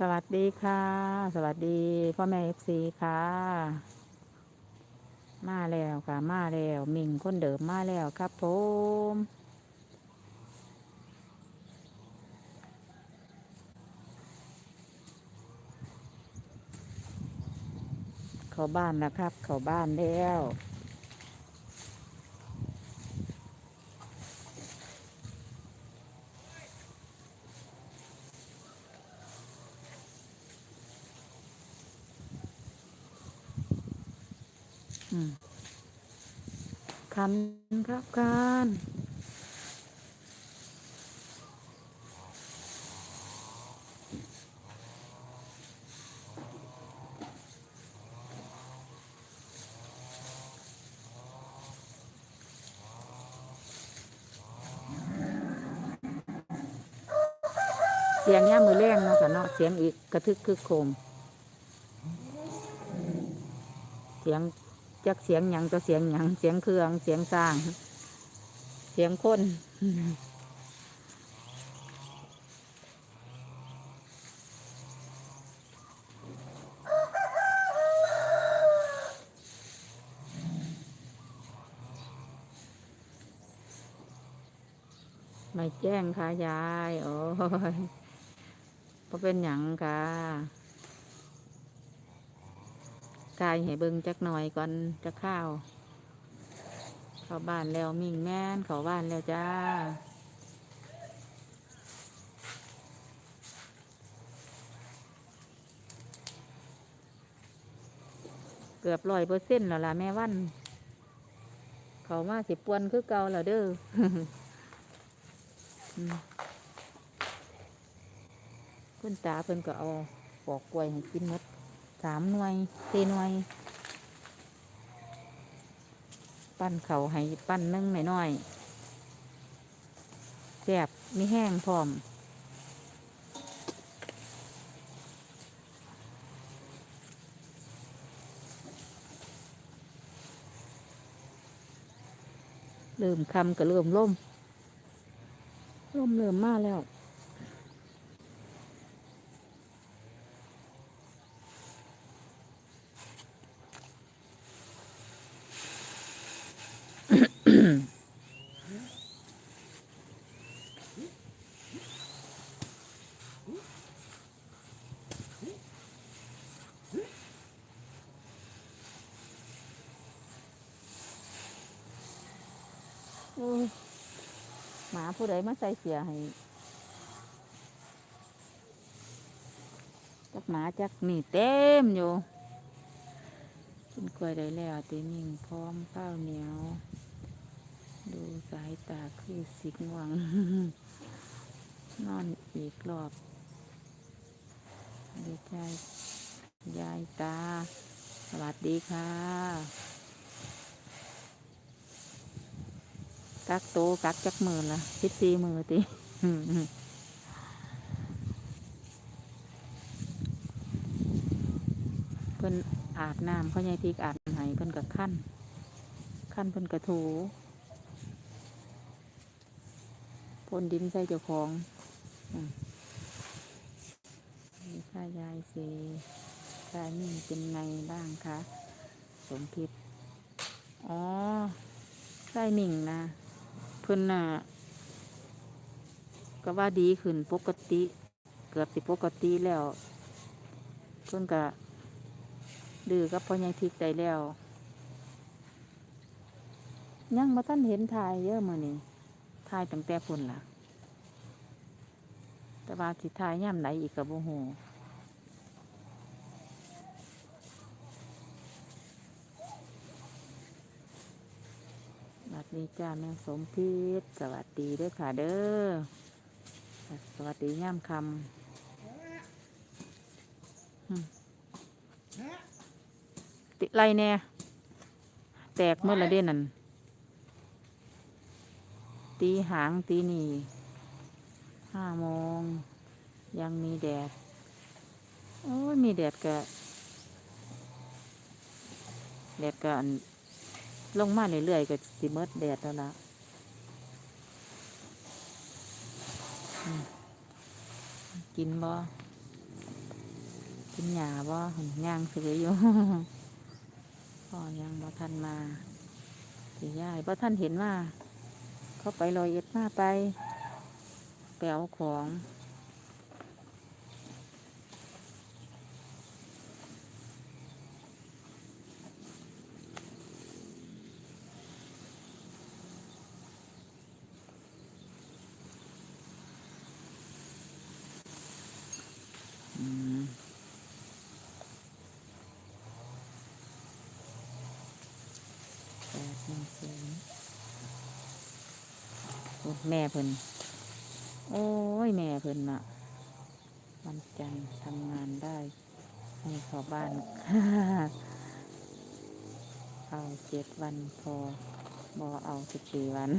สวัสดีค่ะ สวัสดีพ่อแม่เอฟซีค่ะ มาแล้วค่ะ มาแล้วมิงคนเดิมมาแล้วครับผมเข้าบ้านแล้วครับ เข้าบ้านแล้ว คันครับการเสียงย่ามือแรงเนาะค่ะเนาะเสียงอีกกระทึกคึกโครมเสียง จักเสียงหยังตัวเสียงหยังเสียงเครื่องเสียงสร้าง เสียงคนไม่แจ้งค่ะยาย โอ้ยเพราะเป็นหยังค่ะ กายให้เบิ่งจักหน่อยก่อนจะข้าว เข้าบ้านแล้วมิ่งแม่นเข้าบ้านแล้วจ้าเกือบร้อยเปอร์เซ็นต์แล้วล่ะแม่วัน เขามาสิปวนคือเก่าแล้วเด้อคุณตาเพิ่นก็เอาปอกกล้วยให้กินหมด สามหน่วยสี่หน่วย ปั้นเขาให้ปั้นนึ่งหน่อยๆแซ่บมีแห้งพร้อมเริ่มคำก็เริ่มล่มล่มเริ่มมาแล้ว ผู้ใดมาใส่เสียให้จักหมาจักนี่เต็มอยู่กินกล้วยได้แล้วตีนิ่งพร้อมข้าวเหนียว ดูสายตาคือสิงหวัง นอนอีกรอบดีใจยายตา สวัสดีค่ะ กักโตกักจักมือละสิบสี่มือติเพิ่นอาบน้ำเขาใหญ่พริกอาบให้เพิ่นกับขั้นขั้นเพิ่นกระถูพ่นดินใส่เจ้าของมนี่ค่ายายเซค่านี่เป็นไงบ้างคะ สมคิด อ๋อได้หนิ่งนะ เพิ่นน่ะก็ว่าดีขึ้นปกติ เกือบสิปกติแล้ว เพิ่นก็ดื้อกับพ่อใหญ่ทิกได้แล้ว ยังมาท่านเห็นทายเยอะมานี่ทายตั้งแต่พุ่นล่ะ แต่ว่าสิทายย่ำไหนอีกกับโมโหสวัส ดีจ้าแม่สมพิษสวัสดีด้วยค่ะเด้อ สวัสดีย่ำคำติไรแน่แตกเมื่อละเด่นนั่นตีหางตีหนีห้าโมง ยังมีแดด โอ้ยมีแดดกะแดดกะ ลงมาเรื่อยๆก็สิเมิดแดดแล้วล่ะกินบ่กินหญ้าบ่หันย่างซื้ออยู่พ่อยังบ่ทันมาสิยายบ่ทันเห็นว่า เขาไปลอยเอ็ดมาไปไปเอาของ อืมแปดหนึ่งศูนย์โอ้ แม่เพิ่น โอ้ย แม่เพิ่นน่ะ วันจันทร์ทำงานได้ให้เขอบ้าน เอาเจ็ดวันพอบอเอาสิบสี่วัน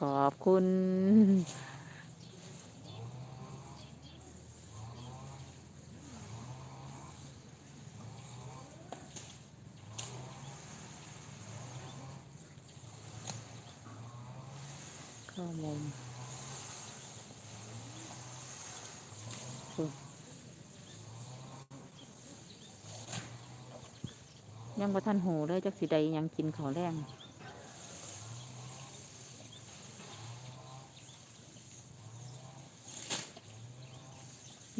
ขอบคุณ ยังบ่ท่านหูเลยจักสิใดยังกินข้าวแรง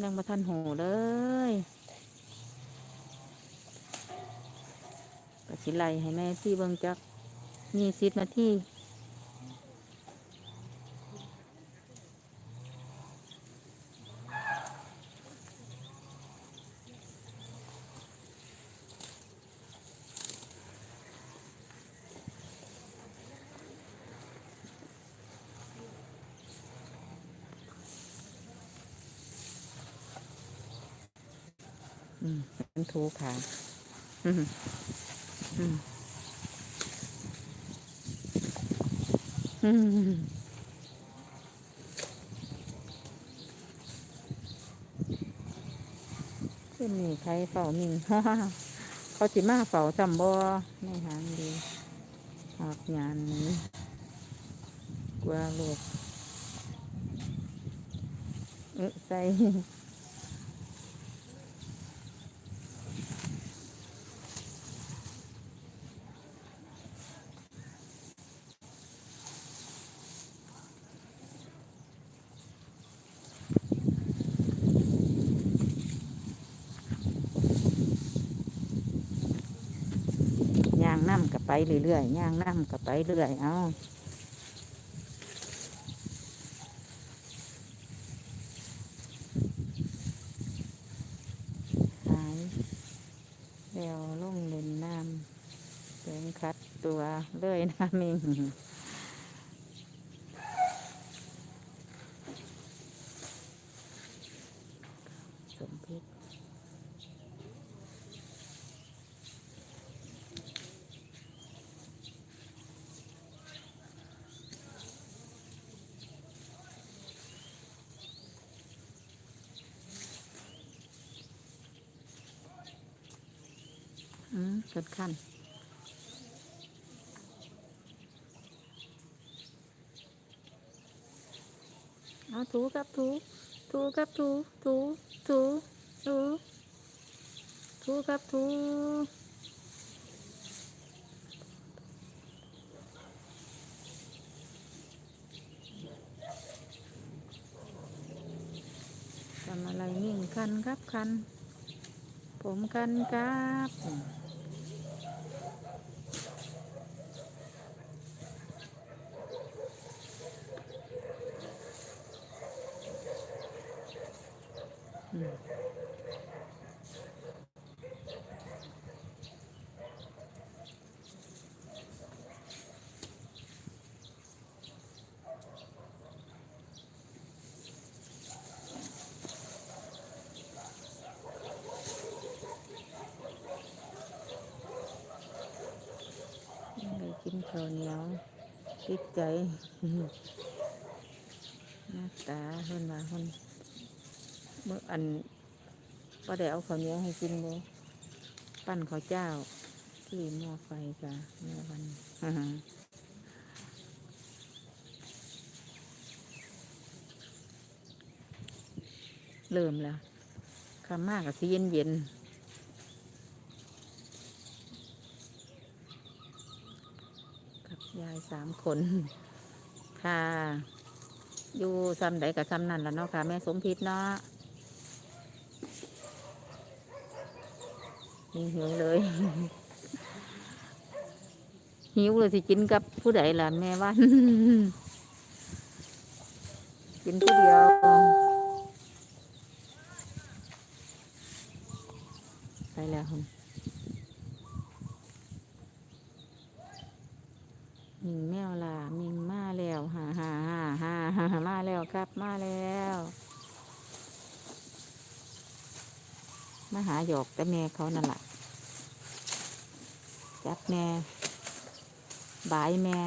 ยังบ่ท่านหูเลยก็สิไลให้แม่ที่เบิ่งจักยี่สิบนาที มเป็นทูขาอืมอืมอืมขึ้นนี่ใครเฝ้านิ่งเขาสิมาเฝ้าจำบ่ในหางดีหอบงานนี้กลัวลูกเอ๊ะใส่ ย่างน้ำกับไป เรื่อยๆย่างน้ำกับไปเรื่อยเอาหายเดี๋ยวลงเล่นน้ำเดินคัดตัวเรื่อยน้ำมิง อืมเกิดขั้นเอาถูกับถูถูกับถูถูถูถูถูกับถูทำอะไรนิ่งคันครับคัน ผมกันครับ คิดใจหน้าตาคนมาคนเมื่ออันก็ได้เอาข้าวเนียวให้กินเลยปั้นข้าวเจ้า ที่หม้อไฟจ้ะเมื่อวันเริ่มแล้วคำมากกับสีเย็นเย็นายสามคน ค่ะ อยู่ซ้ำใดกับซ้ำนั่นแล้วเนาะค่ะ แม่สมพิษเนาะหิวหิวเลย หิวเลยสิกินกับผู้ใดล่ะแม่วันกินผู้เดียวไปแล้วคุณมิงแมวล่ะมิงมาแล้วฮ่าฮ่าฮ่าฮ่าฮ่ามาแล้วครับมาแล้ว มา หยอกแต่แม่เขานั่นแหละจับแม่บายแม่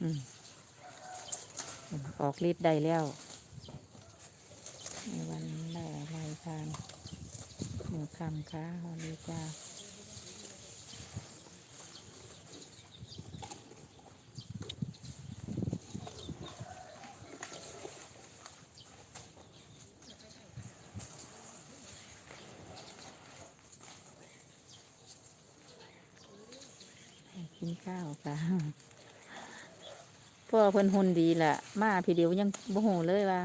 อืมออกฤทธิ์ได้แล้วในวันแรกไรทานหนึ่ง คำค่ะฮอลีจ้ากินข้าวค่ะพ่อเพิ่นหุ่นดีแหละมาพี่เดียวยังบ่ฮู้เลยว่า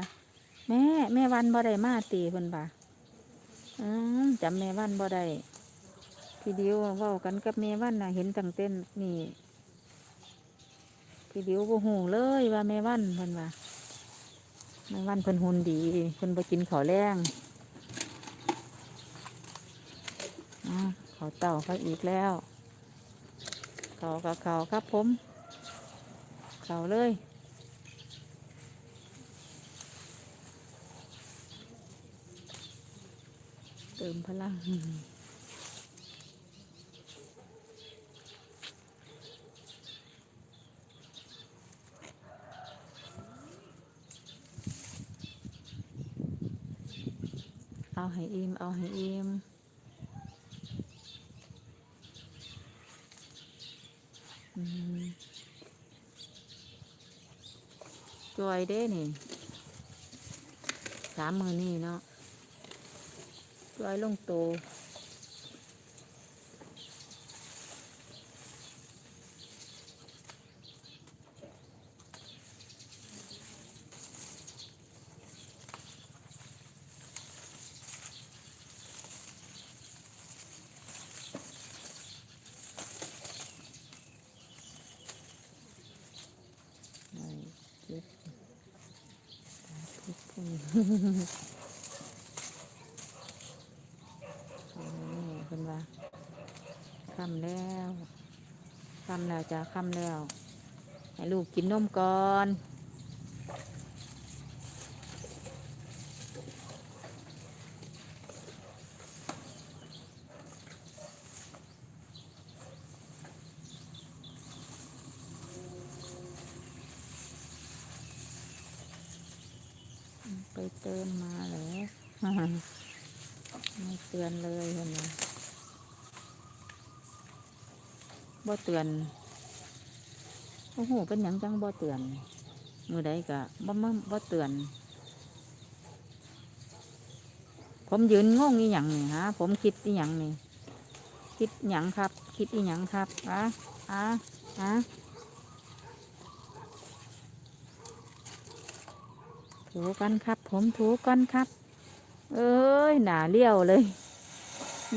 แม่ แม่วันบ่ได้มาตีเพิ่นบ่า อืมจำแม่วันบ่ได้พี่เดียวเว้ากันกับแม่วันน่ะ เห็นตั้งเต้นนี่พี่เดียวบ่ฮู้เลยว่าแม่วันเพิ่นว่าแม่วันเพิ่นหุ่นดีเพิ่นบ่กินข้าวแรงอ้าวข้าวเต่าเขาอีกแล้วข้าวกับข้าวครับผม เขาเลย เติมพลังเอาให้อิ่มเอาให้อิ่มอืมจอยเด้นี่สามมือนี่เนาะ จอยลงโตไอ้เจ็บทุกคนเอาแม่เพิ่นว่าคำแล้วคำแล้วจ้ะคำแล้ว ให้ลูกกินนมก่อนไปเติมมาเหรอไม่เตือนเลยเห็นไหม บ่เตือนโอ้โหเป็นหยังจังบ่เตือนมือใดกะบ่มาบ่เตือน ผมยืนงงอีหยังนี่ฮะผมคิดอีหยังนี่คิดหยังครับ คิดอีหยังครับอะอะอะถูกันครับ ผมถูกันครับ เอ้ยหนาเลี้ยวเลย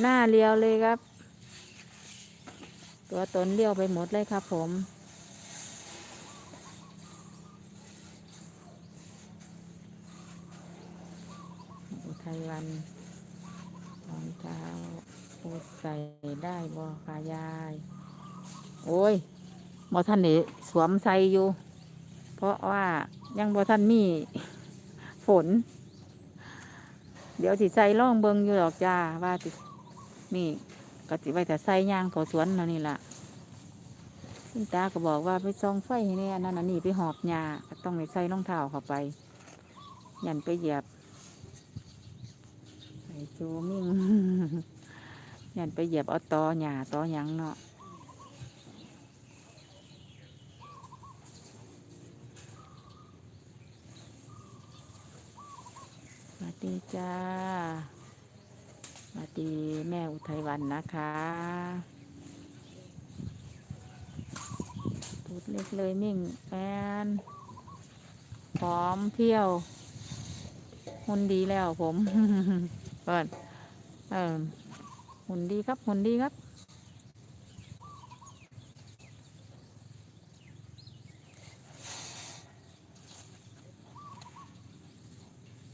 หน้าเลี้ยวเลยครับ ตัวตนเลี้ยวไปหมดเลยครับผมอุทัยวันรองเท้าพูดใส่ได้บ่ค่ะยาย โอ้ยบ่ท่านนี่สวมใส่อยู่ เพราะว่ายังบ่ท่านมีฝน เดี๋ยวสิใส่ล่องเบิงอยู่ดอกจ้าว่าสินี่ ก็สิไว้แต่ใส่ยางเขาสวนเนาะนี่ล่ะคุณตาก็บอกว่าไปซองไฟให้แน่อันนั้นอันนี้ไปหอบหญ้าก็ต้องไปใส่รองเท้าเข้าไป ยันไปเหยียบไปโจมิ่งยันไปเหยียบเอาตอหญ้าตอหยังเนาะสวัสดีจ้า วัสดีแม่อุทัยวันนะคะ พูดเล็กเลยมิ่งแฟนพร้อมเที่ยวหุ่นดีแล้วผมเปิดเออหุ่นดีครับหุ่นดีครับ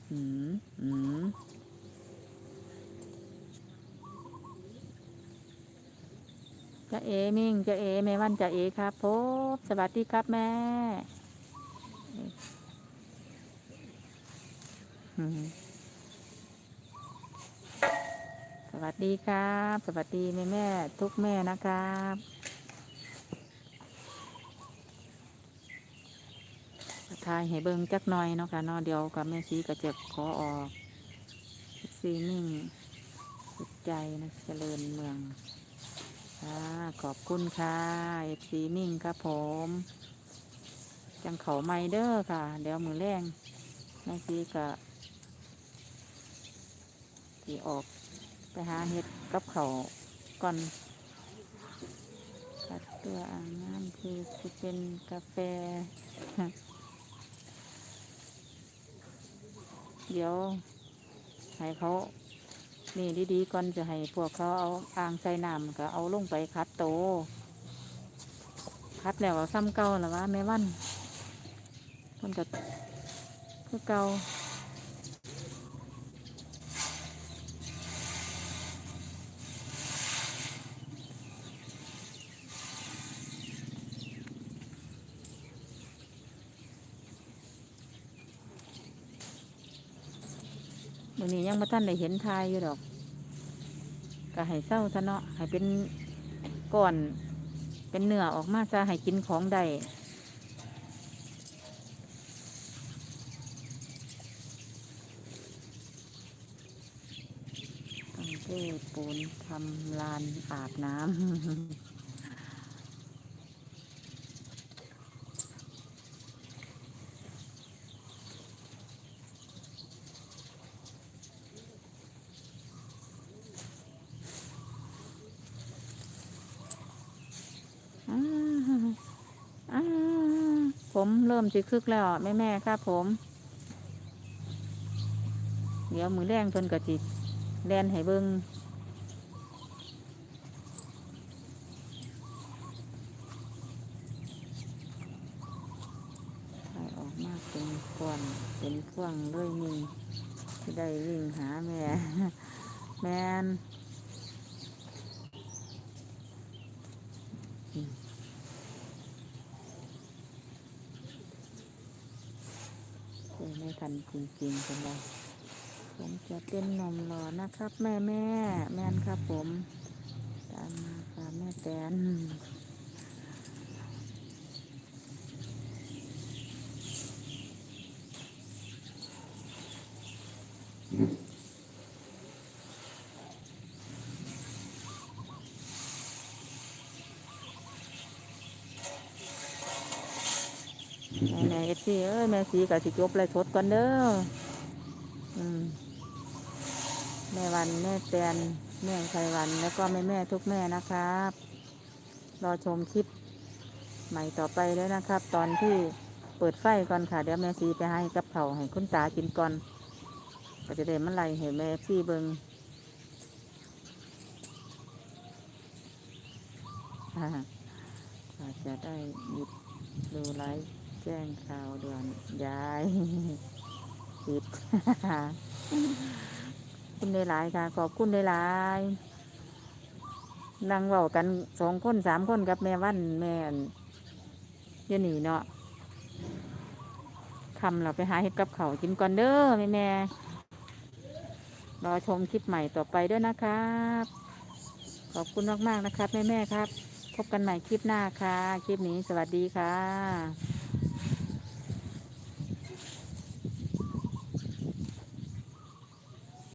อืมอืมจะ เอมิ่งจะเอแม่วันจะเอครับผมสวัสดีครับแม่สวัสดีครับ สวัสดีแม่แม่ทุกแม่นะครับทายให้เบิ่งจักหน่อยเนาะค่ะเนาะเดี๋ยวกับแม่ชีก็จะขอออกซีนิ่งสุดใจนะเจริญเมือง ค่ะ ขอบคุณค่ะเอฟซีมิ่งครับผม จังเขาไมเดอร์ค่ะ เดี๋ยวมือแรงแม่ชีก็ทีออกไปหาเห็ดกับเขาวก่อนคัดตัวอ่างน้ำคือจะเป็นกาแฟ เดี๋ยวให้เขา นี่ดีๆก่อนจะให้พวกเขาเอาอ่างใส่น้ำก็เอาลงไปคัดโต คัดแล้วเอาซ้ำเก่าหรือว่าแม่วันมันก็คือเก่า นี้ยังมาท่านได้เห็นทายอยู่ดอกก็ให้เศร้าซะเนาะให้เป็นก่อนเป็นเนื้อออกมาจะให้กินของใดต้องเทปูนทำลานอาบน้ำ อ่าอ่าผมเริ่มสิคึกแล้วแม่แม่ครับผม เดี๋ยวมือแรงเพิ่นกระจิแลนให้เบิงถ่ายออกมาเป็นก้อนเป็นพ่วงเลยมีที่ได้วิ่งหาแม่ แมน เจอไม่ทันจริงๆเป็นไรผมจะเป็นนมหล่อนะครับ แม่แม่แม่นครับผม ตามมาค่ะแม่แตนแม่ เอฟซีเอ้ยแม่สีกับสิจบเลยสดก่อนเด้ออืมแม่วันแม่แตนแม่ไขวันแล้วก็แม่แม่ทุกแม่นะครับ รอชมคลิปใหม่ต่อไปด้วยนะครับ ตอนที่เปิดไฟก่อนค่ะ เดี๋ยวแม่ซีไปให้กับเขาให้คุณตากินก่อน ก็จะได้มันไหลเห็นแม่ซีเบิงอ่าจะได้หยิบดูไลฟ์ จ้งข่าวด่วนย้ายปิดคุณได้หลายค่ะ ขอบคุณได้หลายๆนั่งเว้ากันสองคนสามคนกับแม่วันแม่อันอยี่นี่เนาะคำเราไปหาเห็ดกับเขากินก่อนเด้อแม่แม่รอชมคลิปใหม่ต่อไปด้วยนะครับ ขอบคุณมาก ๆ นะครับ แม่แม่ๆครับ พบกันใหม่คลิปหน้าค่ะ คลิปนี้สวัสดีค่ะ